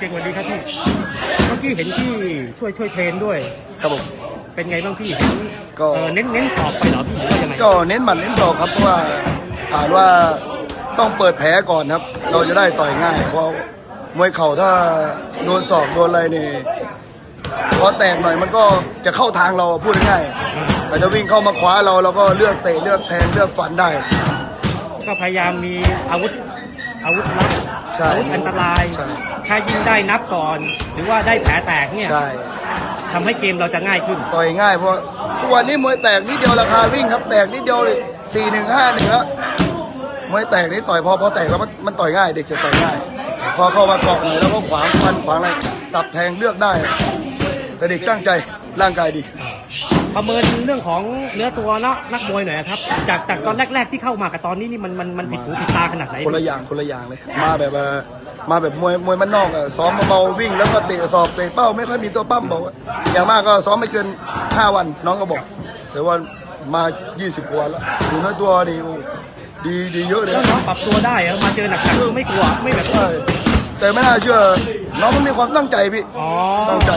เก่งสวัสดีครับพี่เมื่อกี้เห็นพี่ช่วยช่วยเทรนด้วย ครับผม เป็นไงบ้างพี่เห็นก็ เออเน้นเน้นขอบไปเหรอพี่หรือว่ายังไงก็เน้นหมัดเน้นศอกครับเพราะว่าอ่านว่าต้องเปิดแผลก่อนครับ เราจะได้ต่อยง่าย เพราะมวยเข่าถ้าโดนศอกโดนอะไรนี่พอแตกหน่อยมันก็จะเข้าทางเราพูดง่ายๆแต่จะวิ่งเข้ามาคว้าเราเราก็เลือกเตะเลือกแทงเลือกฟันได้ ก็พยายามมีอาวุธ อาวุธลับใช่อาวุธอันตราย ใช่ ถ้ายิงได้นับก่อน หรือว่าได้แผลแตกเนี่ยใช่ ทำให้เกมเราจะง่ายขึ้น ต่อยง่ายเพราะทุกวันนี้มวยแตกนิดเดียวราคาวิ่งครับแตกนิดเดียวเลยสี่หนึ่งห้าหนึ่งแล้วมวยแตกนี่ต่อยพอพอแตกแล้วมันมันต่อยง่าย เด็กจะต่อยง่าย พอเข้ามาเกาะหน่อยแล้วก็ขวางฟันขวางอะไรสับแทงเลือกได้แต่เด็กตั้งใจร่างกายดี ประเมินเรื่องของเนื้อตัวเนาะนักมวยหน่อยครับ จากจากตอนแรก ๆ ที่เข้ามากับตอนนี้นี่มันมันมันผิดหูผิดตาขนาดไหนคนละอย่างคนละอย่างเลย มาแบบว่ามาแบบมวยมวยมันนอกอะซ้อมเบาๆวิ่งแล้วก็เตะสอบเตะเป้าไม่ค่อยมีตัวปั้มบอกว่าอย่างมากก็ซ้อมไม่เกิน 5 วันน้องก็บอก แต่ว่ามา 20กว่าวันแล้วดูเนื้อตัวนี่โอ้ดีดีเยอะเลยแล้วน้องปรับตัวได้เหรอมาเจอหนักๆคือไม่กลัวไม่แบบใช่แต่ไม่น่าเชื่อ น้องมันมีความตั้งใจพี่อ๋อตั้งใจ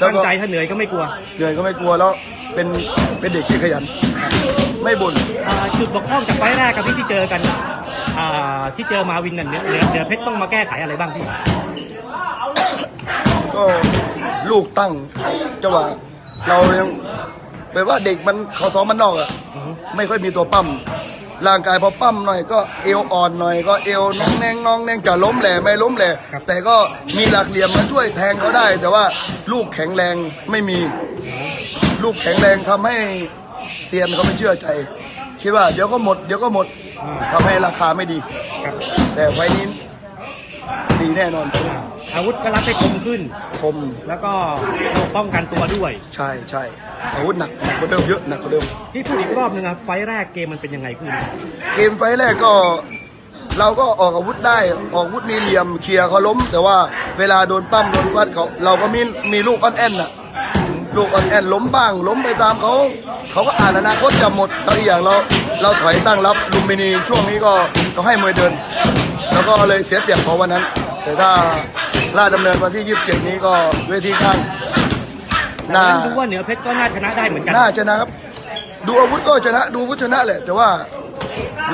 ถ้าแล้วตั้งก็ใจถ้าเหนื่อยก็ไม่กลัว เหนื่อยก็ไม่กลัวแล้วเป็นเป็นเด็กที่ขยัน ไม่บ่นอ่าจุดบกพร่องจากไฟล์แรกกับพี่ที่เจอกันอ่าที่เจอมาวินนั่นเนี่ยเหนือเหนือเพชรต้องมาแก้ไขอะไรบ้างพี่ก็ลูกตั้งจังหวะเรายังแปลว่าเด็กมันเขาซ้อมมันนอกอะไม่ค่อยมีตัวปั้ม ร่างกายพอปั้มหน่อยก็เอวอ่อนหน่อยก็เอวน้องแนงน้องแนงจะล้มแหล่ไม่ล้มแหล่ครับแต่ก็มีหลักเหลี่ยมมาช่วยแทงเขาได้ แต่ว่าลูกแข็งแรงไม่มีลูกแข็งแรงทำให้เซียนเขาไม่เชื่อใจ คิดว่าเดี๋ยวก็หมดเดี๋ยวก็หมดทำให้ราคาไม่ดีครับแต่ไฟล์นี้ ดีแน่นอนอาวุธก็รับได้คมขึ้น คม แล้วก็ป้องกันตัวด้วย ใช่ใช่อาวุธหนักหนักกว่าเดิมเยอะหนักกว่าเดิมพี่พูดอีกรอบหนึ่งอะไฟล์แรกเกมมันเป็นยังไงพี่เกมไฟล์แรกก็ เราก็ออกอาวุธได้ออกอาวุธมีเหลี่ยมเคลียร์เขาล้ม แต่ว่าเวลาโดนปั้มโดนฟัดเขาเราก็มีมีลูกออนแอนน่ะลูกออนแอนล้มบ้าง ล้มไปตามเขาเขาก็อ่านอนาคตจะหมดแล้วอีกอย่างเรา เราถอยตั้งรับลุมพินีช่วงนี้ก็ก็ให้มวยเดิน แล้วก็เลยเสียเปรียบเขาวันนั้น แต่ถ้าล่าดดำเนินวันที่ 27 นี้ก็เวทีข้างหน้าดูว่าเหนือเพชรก็น่าชนะได้เหมือนกันน่าชนะครับ ดูอาวุธก็ชนะ ดูอาวุธชนะแหละ แต่ว่า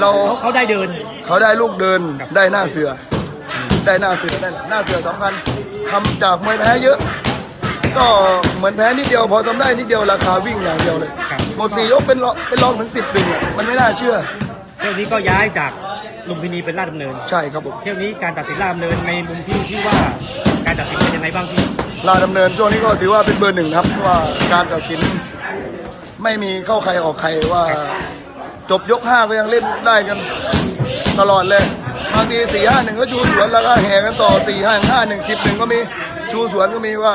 เราเขาเขาได้เดิน เขาได้ลูกเดินได้หน้าเสือ ได้หน้าเสือได้หน้าเสือสำคัญทำจากมวยแพ้เยอะ ก็เหมือนแพ้นิดเดียวพอทำได้นิดเดียวราคาวิ่งอย่างเดียวเลยครับหมดสี่ยกเป็นรองเป็นรองถึงสิบหนึ่งอะมันไม่น่าเชื่อเที่ยวนี้ก็ย้ายจาก ลุมพินีเป็นลาดดำเนิน ใช่ครับผมเที่ยวนี้การตัดสินลาดดำเนินในมุมที่ที่ว่าการตัดสินเป็นยังไงบ้างพี่ลาดำเนินช่วงนี้ก็ถือว่าเป็นเบอร์หนึ่งนะครับเพราะว่าการตัดสินไม่มีเข้าใครออกใครว่า จบยกห้าก็ยังเล่นได้กันตลอดเลยบางทีสี่ห้าหนึ่งก็ชูสวนแล้วก็แห่กันต่อสี่ห้าห้าหนึ่งสิบหนึ่งก็มีชูสวนก็มีว่า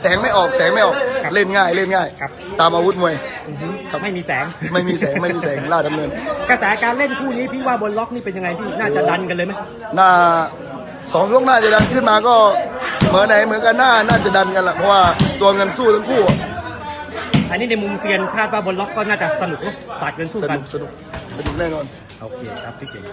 แสงไม่ออกแสงไม่ออกครับ เล่นง่ายเล่นง่าย ครับ ตามอาวุธมวย อือฮึครับ ไม่มีแสง ไม่มีแสงไม่มีแสงลาดดำเนิน กระแสการเล่นคู่นี้พี่ว่าบนล็อกนี่เป็นยังไงพี่น่าจะดันกันเลยไหมหน้าสองยกหน้าจะดันขึ้นมาก็เหมือนไหนเหมือนกันหน้าน่าจะดันกันแหละเพราะว่าตัวเงินสู้ทั้งคู่อะอันนี้ในมุมเซียนคาดว่าบนล็อกก็น่าจะสนุกเนอะสาดเงินสู้สกันุนกสนุกสนุกแน่นอน โอเคครับพี่เก่ง